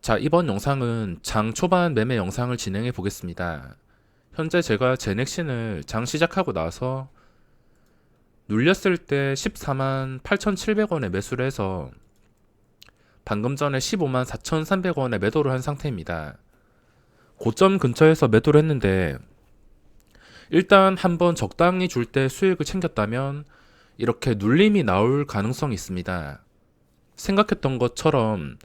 자, 이번 영상은 장 초반 매매 영상을 진행해 보겠습니다. 현재 제가 제넥신을 장 시작하고 나서 눌렸을 때 14만 8,700원에 매수를 해서 방금 전에 15만 4,300원에 매도를 한 상태입니다. 고점 근처에서 매도를 했는데 일단 한번 적당히 줄 때 수익을 챙겼다면 이렇게 눌림이 나올 가능성이 있습니다. 생각했던 것처럼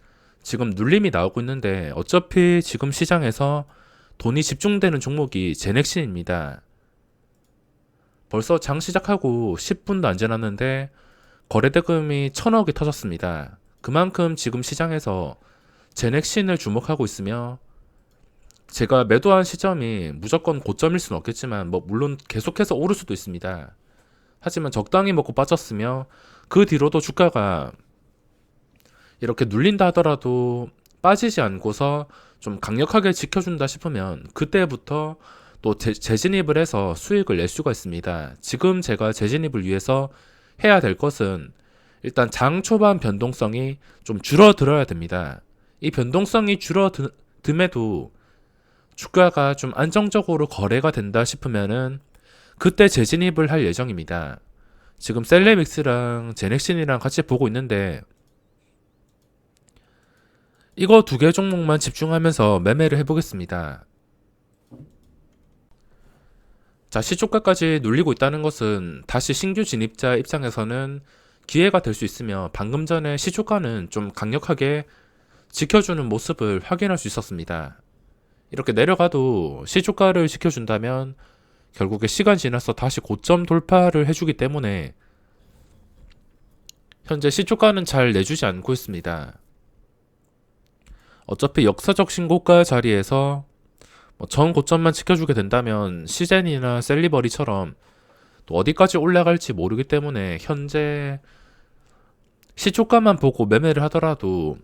지금 눌림이 나오고 있는데 어차피 지금 시장에서 돈이 집중되는 종목이 제넥신입니다. 벌써 장 시작하고 10분도 안 지났는데 거래대금이 천억이 터졌습니다. 그만큼 지금 시장에서 제넥신을 주목하고 있으며 제가 매도한 시점이 무조건 고점일 수는 없겠지만 뭐 물론 계속해서 오를 수도 있습니다. 하지만 적당히 먹고 빠졌으며 그 뒤로도 주가가 이렇게 눌린다 하더라도 빠지지 않고서 좀 강력하게 지켜준다 싶으면 그때부터 또 재, 재진입을 해서 수익을 낼 수가 있습니다. 지금 제가 재진입을 위해서 해야 될 것은 일단 장 초반 변동성이 좀 줄어들어야 됩니다. 이 변동성이 줄어듦에도 주가가 좀 안정적으로 거래가 된다 싶으면은 그때 재진입을 할 예정입니다. 지금 셀레믹스랑 제넥신이랑 같이 보고 있는데 이거 두 개 종목만 집중하면서 매매를 해보겠습니다. 자, 시초가까지 눌리고 있다는 것은 다시 신규 진입자 입장에서는 기회가 될 수 있으며 방금 전에 시초가는 좀 강력하게 지켜주는 모습을 확인할 수 있었습니다. 이렇게 내려가도 시초가를 지켜준다면 결국에 시간 지나서 다시 고점 돌파를 해주기 때문에 현재 시초가는 잘 내주지 않고 있습니다. 어차피 역사적 신고가 자리에서 뭐전 고점만 지켜주게 된다면 시젠이나 셀리버리처럼 또 어디까지 올라갈지 모르기 때문에 현재 시초가만 보고 매매를 하더라도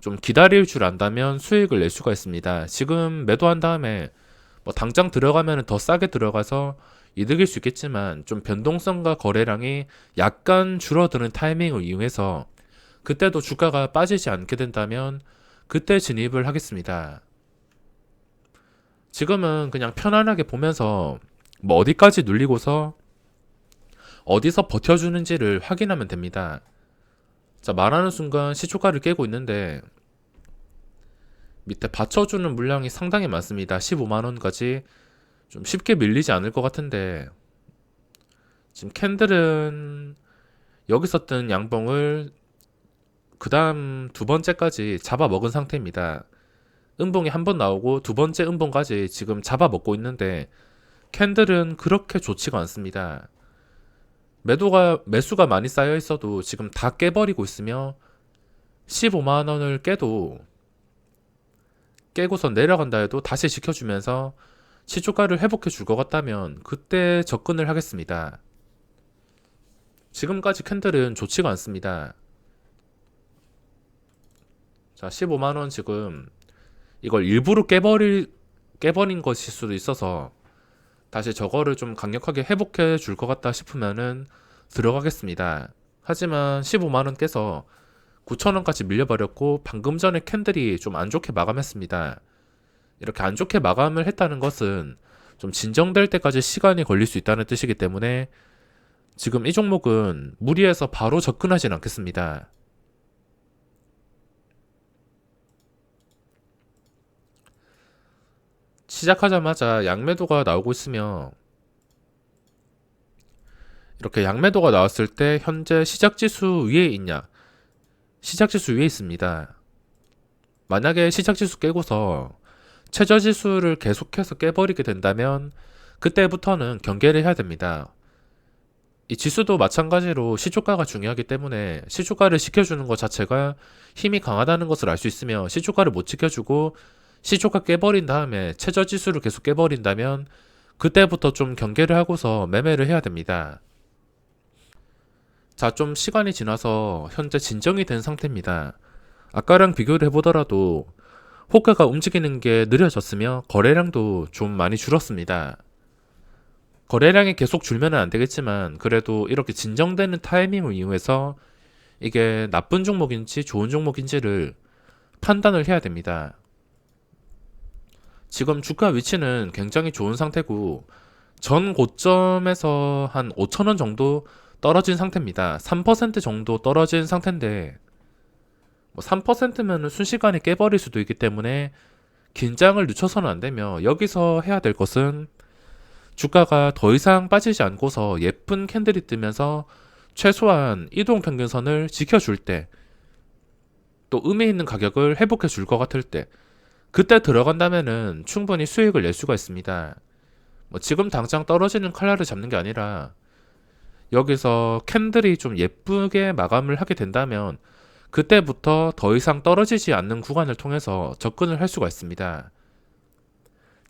좀 기다릴 줄 안다면 수익을 낼 수가 있습니다. 지금 매도한 다음에 뭐 당장 들어가면 더 싸게 들어가서 이득일 수 있겠지만 좀 변동성과 거래량이 약간 줄어드는 타이밍을 이용해서 그때도 주가가 빠지지 않게 된다면 그때 진입을 하겠습니다. 지금은 그냥 편안하게 보면서 뭐 어디까지 눌리고서 어디서 버텨주는지를 확인하면 됩니다. 자, 말하는 순간 시초가를 깨고 있는데 밑에 받쳐주는 물량이 상당히 많습니다. 15만원까지 좀 쉽게 밀리지 않을 것 같은데 지금 캔들은 여기서 뜬 양봉을 그 다음 두 번째까지 잡아먹은 상태입니다. 음봉이 한 번 나오고 두 번째 음봉까지 지금 잡아먹고 있는데 캔들은 그렇게 좋지가 않습니다. 매도가 매수가 많이 쌓여 있어도 지금 다 깨버리고 있으며 15만 원을 깨도 깨고서 내려간다 해도 다시 지켜주면서 시초가를 회복해 줄 것 같다면 그때 접근을 하겠습니다. 지금까지 캔들은 좋지가 않습니다. 자, 15만 원 지금 이걸 일부러 깨버릴 깨버린 것일 수도 있어서 다시 저거를 좀 강력하게 회복해 줄 것 같다 싶으면은 들어가겠습니다. 하지만 15만 원 깨서 9천 원까지 밀려버렸고 방금 전에 캔들이 좀 안 좋게 마감했습니다. 이렇게 안 좋게 마감을 했다는 것은 좀 진정될 때까지 시간이 걸릴 수 있다는 뜻이기 때문에 지금 이 종목은 무리해서 바로 접근하진 않겠습니다. 시작하자마자 양매도가 나오고 있으며 이렇게 양매도가 나왔을 때 현재 시작지수 위에 있냐? 시작지수 위에 있습니다. 만약에 시작지수 깨고서 최저지수를 계속해서 깨버리게 된다면 그때부터는 경계를 해야 됩니다. 이 지수도 마찬가지로 시초가가 중요하기 때문에 시초가를 지켜주는 것 자체가 힘이 강하다는 것을 알 수 있으며 시초가를 못 지켜주고 시초가 깨버린 다음에 최저 지수를 계속 깨버린다면 그때부터 좀 경계를 하고서 매매를 해야 됩니다. 자, 좀 시간이 지나서 현재 진정이 된 상태입니다. 아까랑 비교를 해보더라도 호가가 움직이는 게 느려졌으며 거래량도 좀 많이 줄었습니다. 거래량이 계속 줄면 안 되겠지만 그래도 이렇게 진정되는 타이밍을 이용해서 이게 나쁜 종목인지 좋은 종목인지를 판단을 해야 됩니다. 지금 주가 위치는 굉장히 좋은 상태고 전 고점에서 한 5천원 정도 떨어진 상태입니다. 3% 정도 떨어진 상태인데 뭐 3%면 순식간에 깨버릴 수도 있기 때문에 긴장을 늦춰서는 안 되며 여기서 해야 될 것은 주가가 더 이상 빠지지 않고서 예쁜 캔들이 뜨면서 최소한 이동 평균선을 지켜줄 때 또 의미 있는 가격을 회복해 줄 것 같을 때 그때 들어간다면은 충분히 수익을 낼 수가 있습니다. 뭐 지금 당장 떨어지는 칼날을 잡는 게 아니라 여기서 캔들이 좀 예쁘게 마감을 하게 된다면 그때부터 더 이상 떨어지지 않는 구간을 통해서 접근을 할 수가 있습니다.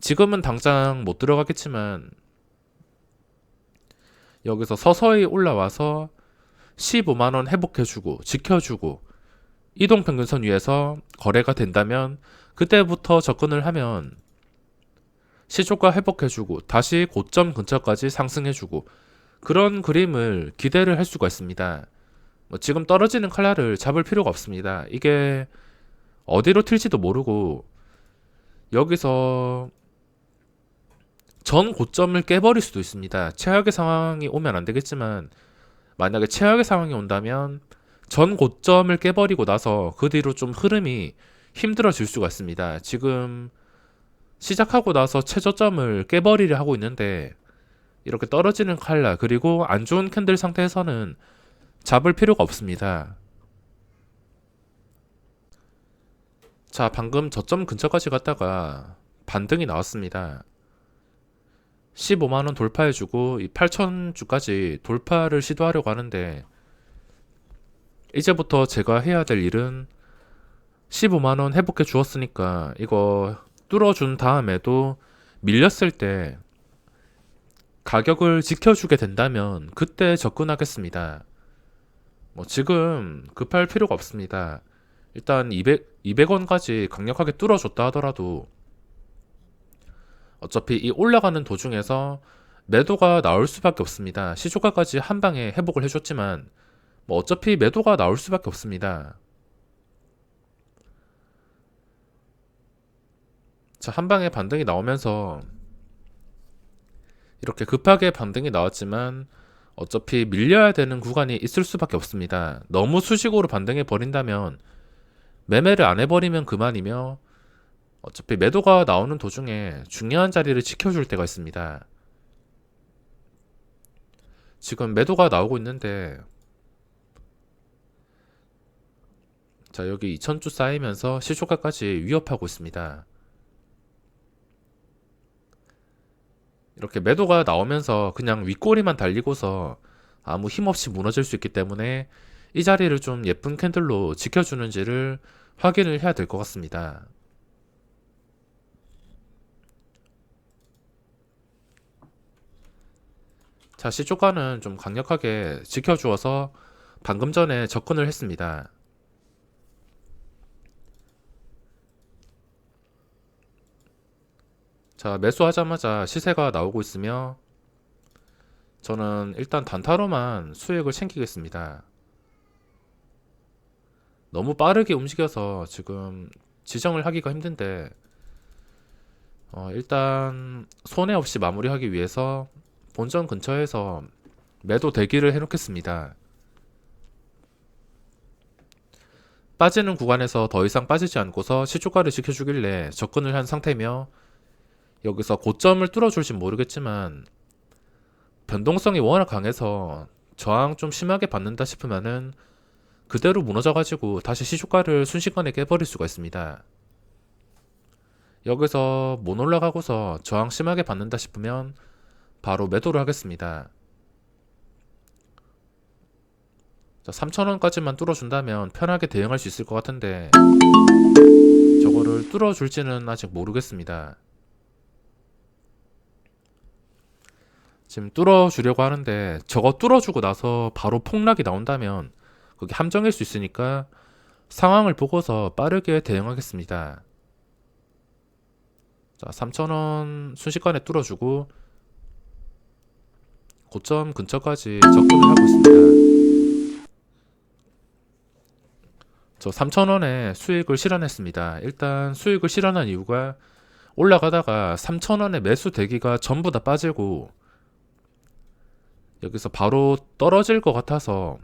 지금은 당장 못 들어가겠지만 여기서 서서히 올라와서 15만원 회복해주고 지켜주고 이동평균선 위에서 거래가 된다면 그때부터 접근을 하면 시초가 회복해주고 다시 고점 근처까지 상승해주고 그런 그림을 기대를 할 수가 있습니다. 뭐 지금 떨어지는 칼날을 잡을 필요가 없습니다. 이게 어디로 튈지도 모르고 여기서 전 고점을 깨버릴 수도 있습니다. 최악의 상황이 오면 안 되겠지만 만약에 최악의 상황이 온다면 전 고점을 깨버리고 나서 그 뒤로 좀 흐름이 힘들어질 수가 있습니다. 지금 시작하고 나서 최저점을 깨버리려 하고 있는데 이렇게 떨어지는 칼날 그리고 안 좋은 캔들 상태에서는 잡을 필요가 없습니다. 자, 방금 저점 근처까지 갔다가 반등이 나왔습니다. 15만원 돌파해주고 이 8천주까지 돌파를 시도하려고 하는데 이제부터 제가 해야 될 일은 15만원 회복해 주었으니까 이거 뚫어준 다음에도 밀렸을 때 가격을 지켜주게 된다면 그때 접근하겠습니다. 뭐 지금 급할 필요가 없습니다. 일단 200, 200원까지 강력하게 뚫어줬다 하더라도 어차피 이 올라가는 도중에서 매도가 나올 수밖에 없습니다. 시초가까지 한 방에 회복을 해줬지만 뭐 어차피 매도가 나올 수밖에 없습니다. 자, 한 방에 반등이 나오면서 이렇게 급하게 반등이 나왔지만 어차피 밀려야 되는 구간이 있을 수밖에 없습니다. 너무 수식으로 반등해 버린다면 매매를 안 해버리면 그만이며 어차피 매도가 나오는 도중에 중요한 자리를 지켜줄 때가 있습니다. 지금 매도가 나오고 있는데 자 여기 2000주 쌓이면서 시초가까지 위협하고 있습니다. 이렇게 매도가 나오면서 그냥 윗꼬리만 달리고서 아무 힘없이 무너질 수 있기 때문에 이 자리를 좀 예쁜 캔들로 지켜주는지를 확인을 해야 될 것 같습니다. 자, 시초가는 좀 강력하게 지켜주어서 방금 전에 접근을 했습니다. 자, 매수하자마자 시세가 나오고 있으며 저는 일단 단타로만 수익을 챙기겠습니다. 너무 빠르게 움직여서 지금 지정을 하기가 힘든데 어, 일단 손해 없이 마무리하기 위해서 본전 근처에서 매도 대기를 해놓겠습니다. 빠지는 구간에서 더 이상 빠지지 않고서 시초가를 지켜주길래 접근을 한 상태며 여기서 고점을 뚫어줄진 모르겠지만 변동성이 워낙 강해서 저항 좀 심하게 받는다 싶으면은 그대로 무너져가지고 다시 시초가를 순식간에 깨버릴 수가 있습니다. 여기서 못 올라가고서 저항 심하게 받는다 싶으면 바로 매도를 하겠습니다. 자, 3,000원까지만 뚫어준다면 편하게 대응할 수 있을 것 같은데 저거를 뚫어줄지는 아직 모르겠습니다. 지금 뚫어주려고 하는데 저거 뚫어주고 나서 바로 폭락이 나온다면 그게 함정일 수 있으니까 상황을 보고서 빠르게 대응하겠습니다. 자, 3,000원 순식간에 뚫어주고 고점 근처까지 접근을 하고 있습니다. 저 3,000원에 수익을 실현했습니다. 일단 수익을 실현한 이유가 올라가다가 3,000원에 매수 대기가 전부 다 빠지고 여기서 바로 떨어질 것 같아서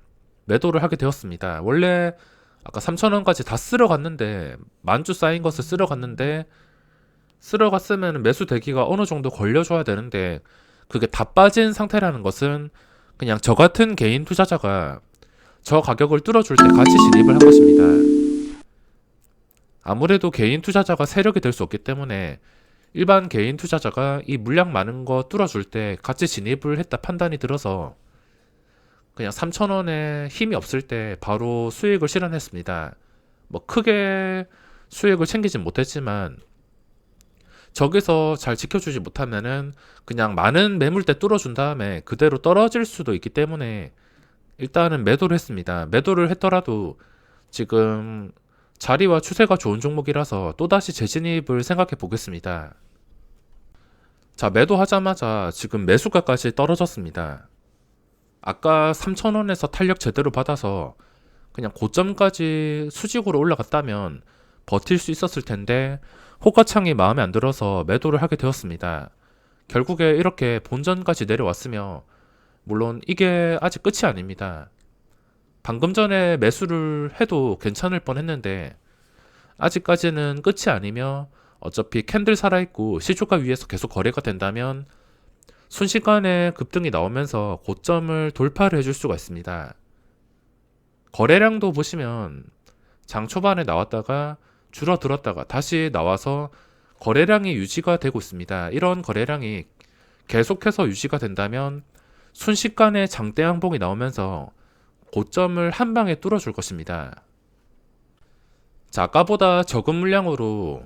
매도를 하게 되었습니다. 원래 아까 3,000원까지 다 쓸어 갔는데 만주 쌓인 것을 쓸어 갔는데 쓸어 갔으면 매수 대기가 어느 정도 걸려줘야 되는데 그게 다 빠진 상태라는 것은 그냥 저 같은 개인 투자자가 저 가격을 뚫어줄 때 같이 진입을 한 것입니다. 아무래도 개인 투자자가 세력이 될 수 없기 때문에 일반 개인 투자자가 이 물량 많은 거 뚫어줄 때 같이 진입을 했다 판단이 들어서 그냥 3,000원에 힘이 없을 때 바로 수익을 실현했습니다. 뭐 크게 수익을 챙기진 못했지만 저기서 잘 지켜주지 못하면은 그냥 많은 매물대 뚫어준 다음에 그대로 떨어질 수도 있기 때문에 일단은 매도를 했습니다. 매도를 했더라도 지금 자리와 추세가 좋은 종목이라서 또다시 재진입을 생각해 보겠습니다. 자, 매도하자마자 지금 매수가까지 떨어졌습니다. 아까 3,000원에서 탄력 제대로 받아서 그냥 고점까지 수직으로 올라갔다면 버틸 수 있었을 텐데 호가창이 마음에 안 들어서 매도를 하게 되었습니다. 결국에 이렇게 본전까지 내려왔으며 물론 이게 아직 끝이 아닙니다. 방금 전에 매수를 해도 괜찮을 뻔 했는데 아직까지는 끝이 아니며 어차피 캔들 살아있고 시초가 위에서 계속 거래가 된다면 순식간에 급등이 나오면서 고점을 돌파를 해줄 수가 있습니다. 거래량도 보시면 장 초반에 나왔다가 줄어들었다가 다시 나와서 거래량이 유지가 되고 있습니다. 이런 거래량이 계속해서 유지가 된다면 순식간에 장대 양봉이 나오면서 고점을 한 방에 뚫어줄 것입니다. 자, 아까보다 적은 물량으로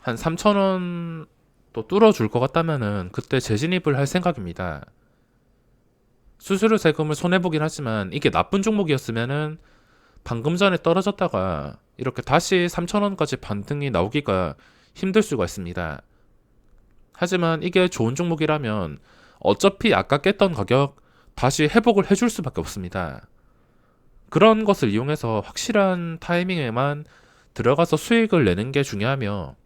한 3,000원 또 뚫어줄 것 같다면은 그때 재진입을 할 생각입니다. 수수료 세금을 손해보긴 하지만 이게 나쁜 종목이었으면은 방금 전에 떨어졌다가 이렇게 다시 3,000원까지 반등이 나오기가 힘들 수가 있습니다. 하지만 이게 좋은 종목이라면 어차피 아까 깼던 가격 다시 회복을 해줄 수밖에 없습니다. 그런 것을 이용해서 확실한 타이밍에만 들어가서 수익을 내는 게 중요하며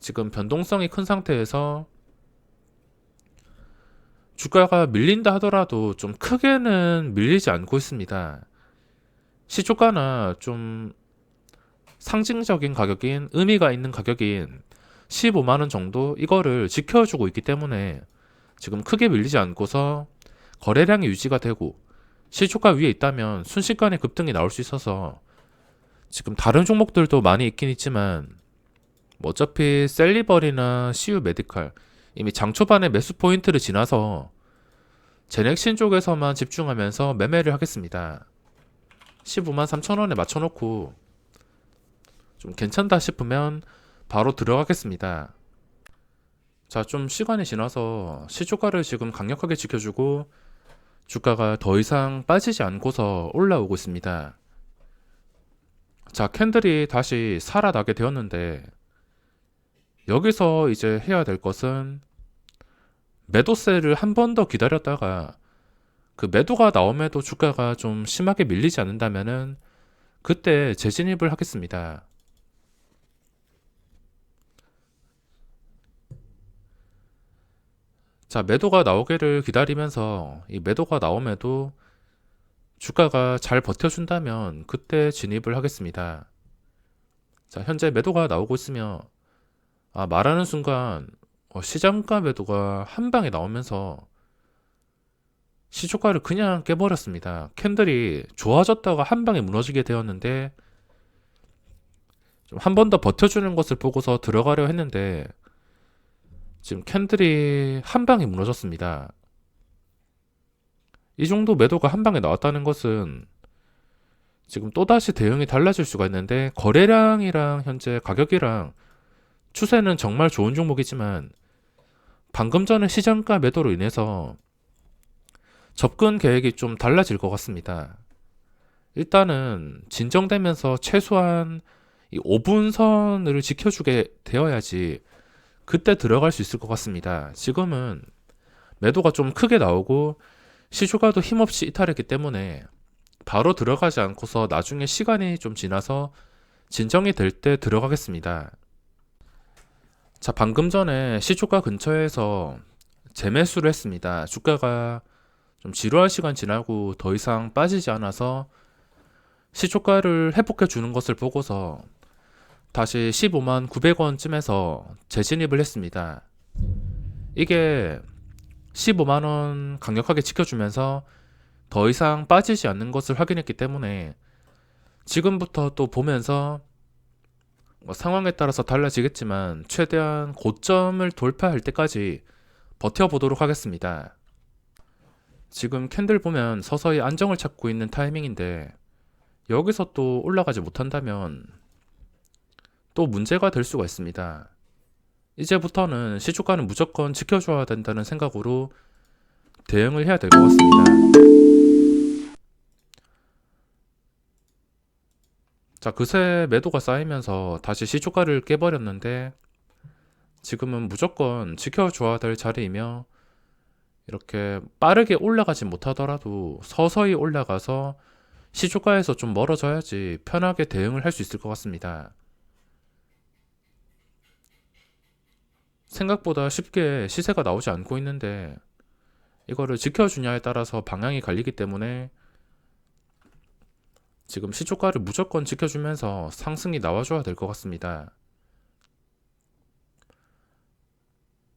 지금 변동성이 큰 상태에서 주가가 밀린다 하더라도 좀 크게는 밀리지 않고 있습니다. 시초가나 좀 상징적인 가격인 의미가 있는 가격인 15만원 정도 이거를 지켜주고 있기 때문에 지금 크게 밀리지 않고서 거래량이 유지가 되고 시초가 위에 있다면 순식간에 급등이 나올 수 있어서 지금 다른 종목들도 많이 있긴 있지만 뭐 어차피 셀리버리나 CU 메디칼 이미 장 초반에 매수 포인트를 지나서 제넥신 쪽에서만 집중하면서 매매를 하겠습니다. 15만 3천원에 맞춰놓고 좀 괜찮다 싶으면 바로 들어가겠습니다. 자, 좀 시간이 지나서 시초가를 지금 강력하게 지켜주고 주가가 더 이상 빠지지 않고서 올라오고 있습니다. 자, 캔들이 다시 살아나게 되었는데 여기서 이제 해야 될 것은 매도세를 한 번 더 기다렸다가 그 매도가 나옴에도 주가가 좀 심하게 밀리지 않는다면은 그때 재진입을 하겠습니다. 자, 매도가 나오기를 기다리면서 이 매도가 나옴에도 주가가 잘 버텨준다면 그때 진입을 하겠습니다. 자, 현재 매도가 나오고 있으며 아, 말하는 순간 어, 시장가 매도가 한 방에 나오면서 시초가를 그냥 깨버렸습니다. 캔들이 좋아졌다가 한 방에 무너지게 되었는데 한 번 더 버텨주는 것을 보고서 들어가려 했는데 지금 캔들이 한 방에 무너졌습니다. 이 정도 매도가 한 방에 나왔다는 것은 지금 또다시 대응이 달라질 수가 있는데 거래량이랑 현재 가격이랑 추세는 정말 좋은 종목이지만 방금 전에 시장가 매도로 인해서 접근 계획이 좀 달라질 것 같습니다. 일단은 진정되면서 최소한 이 5분선을 지켜주게 되어야지 그때 들어갈 수 있을 것 같습니다. 지금은 매도가 좀 크게 나오고 시초가도 힘없이 이탈했기 때문에 바로 들어가지 않고서 나중에 시간이 좀 지나서 진정이 될 때 들어가겠습니다. 자, 방금 전에 시초가 근처에서 재매수를 했습니다. 주가가 좀 지루할 시간 지나고 더 이상 빠지지 않아서 시초가를 회복해 주는 것을 보고서 다시 15만 900원쯤에서 재진입을 했습니다. 이게 15만 원 강력하게 지켜주면서 더 이상 빠지지 않는 것을 확인했기 때문에 지금부터 또 보면서 뭐 상황에 따라서 달라지겠지만 최대한 고점을 돌파할 때까지 버텨보도록 하겠습니다. 지금 캔들 보면 서서히 안정을 찾고 있는 타이밍인데 여기서 또 올라가지 못한다면 또 문제가 될 수가 있습니다. 이제부터는 시초가는 무조건 지켜줘야 된다는 생각으로 대응을 해야 될 것 같습니다. 자, 그새 매도가 쌓이면서 다시 시초가를 깨버렸는데 지금은 무조건 지켜줘야 될 자리이며 이렇게 빠르게 올라가지 못하더라도 서서히 올라가서 시초가에서 좀 멀어져야지 편하게 대응을 할 수 있을 것 같습니다. 생각보다 쉽게 시세가 나오지 않고 있는데 이거를 지켜주냐에 따라서 방향이 갈리기 때문에 지금 시초가를 무조건 지켜주면서 상승이 나와줘야 될 것 같습니다.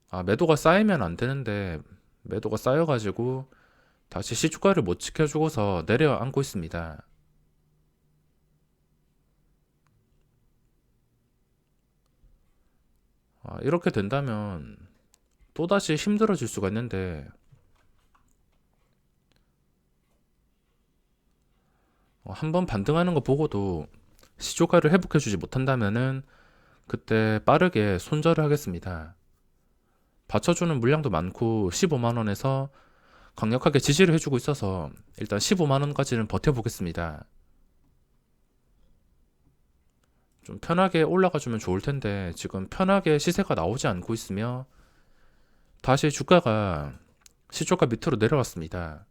아, 매도가 쌓이면 안 되는데 매도가 쌓여가지고 다시 시초가를 못 지켜주고서 내려앉고 있습니다. 아, 이렇게 된다면 또다시 힘들어질 수가 있는데 어, 한번 반등하는 거 보고도 시초가를 회복해주지 못한다면은 그때 빠르게 손절을 하겠습니다. 받쳐주는 물량도 많고 15만원에서 강력하게 지지를 해주고 있어서 일단 15만원까지는 버텨보겠습니다. 좀 편하게 올라가 주면 좋을 텐데 지금 편하게 시세가 나오지 않고 있으며 다시 주가가 시초가 밑으로 내려왔습니다.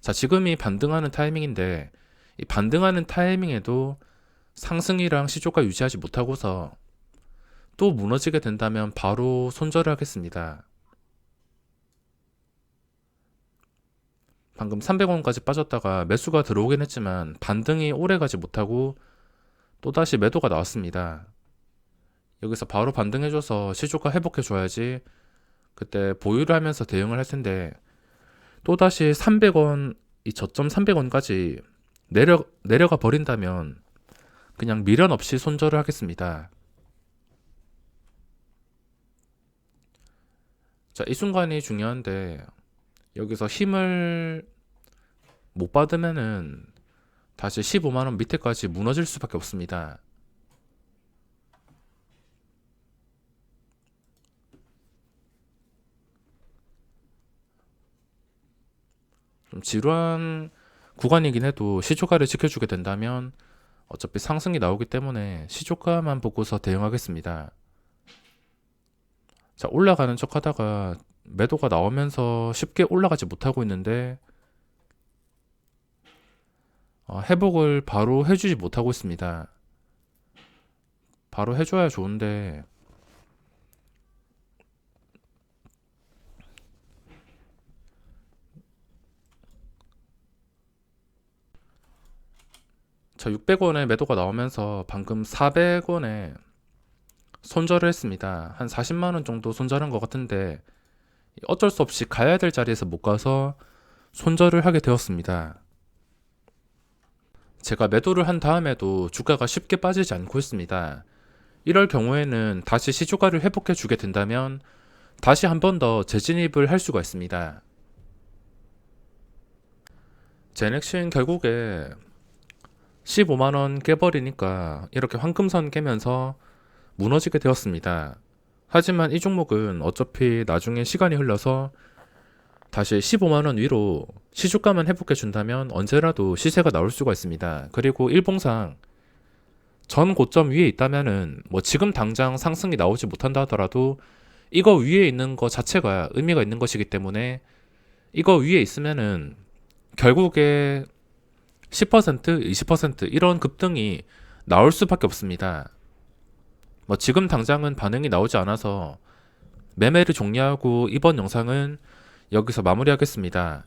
자, 지금이 반등하는 타이밍인데 이 반등하는 타이밍에도 상승이랑 시초가 유지하지 못하고서 또 무너지게 된다면 바로 손절을 하겠습니다. 방금 300원까지 빠졌다가 매수가 들어오긴 했지만 반등이 오래 가지 못하고 또다시 매도가 나왔습니다. 여기서 바로 반등해줘서 시초가 회복해줘야지 그때 보유를 하면서 대응을 할 텐데 또다시 300원, 이 저점 300원까지 내려, 내려가 버린다면 그냥 미련 없이 손절을 하겠습니다. 자, 이 순간이 중요한데 여기서 힘을 못 받으면은 다시 15만원 밑에까지 무너질 수밖에 없습니다. 좀 지루한 구간이긴 해도 시초가를 지켜주게 된다면 어차피 상승이 나오기 때문에 시초가만 보고서 대응하겠습니다. 자, 올라가는 척 하다가 매도가 나오면서 쉽게 올라가지 못하고 있는데 어, 회복을 바로 해주지 못하고 있습니다. 바로 해줘야 좋은데 자 600원에 매도가 나오면서 방금 400원에 손절을 했습니다. 한 40만 원 정도 손절한 것 같은데 어쩔 수 없이 가야 될 자리에서 못 가서 손절을 하게 되었습니다. 제가 매도를 한 다음에도 주가가 쉽게 빠지지 않고 있습니다. 이럴 경우에는 다시 시초가를 회복해 주게 된다면 다시 한 번 더 재진입을 할 수가 있습니다. 제넥신 결국에 15만원 깨버리니까 이렇게 황금선 깨면서 무너지게 되었습니다. 하지만 이 종목은 어차피 나중에 시간이 흘러서 다시 15만원 위로 시주가만 회복해 준다면 언제라도 시세가 나올 수가 있습니다. 그리고 일봉상 전 고점 위에 있다면은 뭐 지금 당장 상승이 나오지 못한다 하더라도 이거 위에 있는 거 자체가 의미가 있는 것이기 때문에 이거 위에 있으면은 결국에 10% 20% 이런 급등이 나올 수밖에 없습니다. 뭐 지금 당장은 반응이 나오지 않아서 매매를 종료하고 이번 영상은 여기서 마무리하겠습니다.